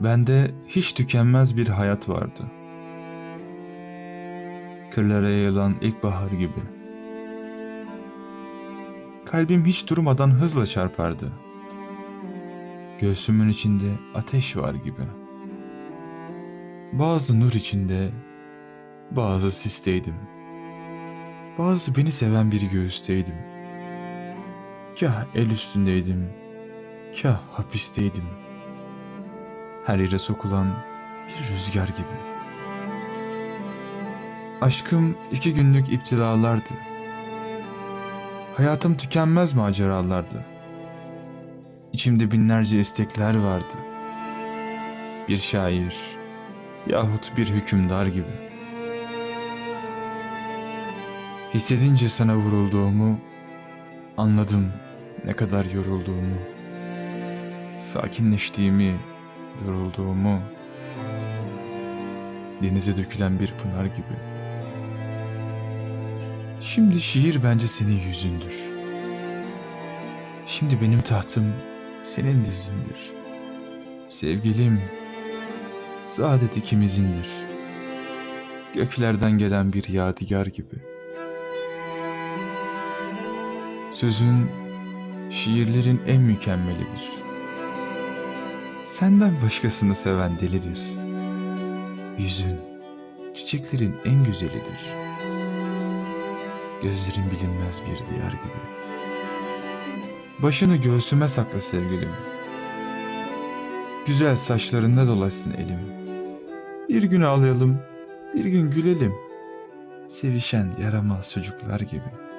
Bende hiç tükenmez bir hayat vardı. Kırlara yayılan ilkbahar gibi. Kalbim hiç durmadan hızla çarpardı. Göğsümün içinde ateş var gibi. Bazı nur içinde, bazı sisteydim. Bazı beni seven bir göğüsteydim. Kah el üstündeydim, kah hapisteydim. Her yere sokulan bir rüzgar gibi. Aşkım iki günlük iptilalardı. Hayatım tükenmez maceralardı. İçimde binlerce istekler vardı. Bir şair yahut bir hükümdar gibi. Hissedince sana vurulduğumu anladım ne kadar yorulduğumu. Sakinleştiğimi, yorulduğumu. Denize dökülen bir pınar gibi. Şimdi şiir bence senin yüzündür. Şimdi benim tahtım senin dizindir. Sevgilim, saadet ikimizindir. Göklerden gelen bir yadigar gibi. Sözün şiirlerin en mükemmelidir. Senden başkasını seven delidir. Yüzün çiçeklerin en güzelidir. Gözlerin bilinmez bir diyar gibi. Başını göğsüme sakla sevgilim. Güzel saçlarında dolaşsın elim. Bir gün ağlayalım, bir gün gülelim. Sevişen yaramaz çocuklar gibi.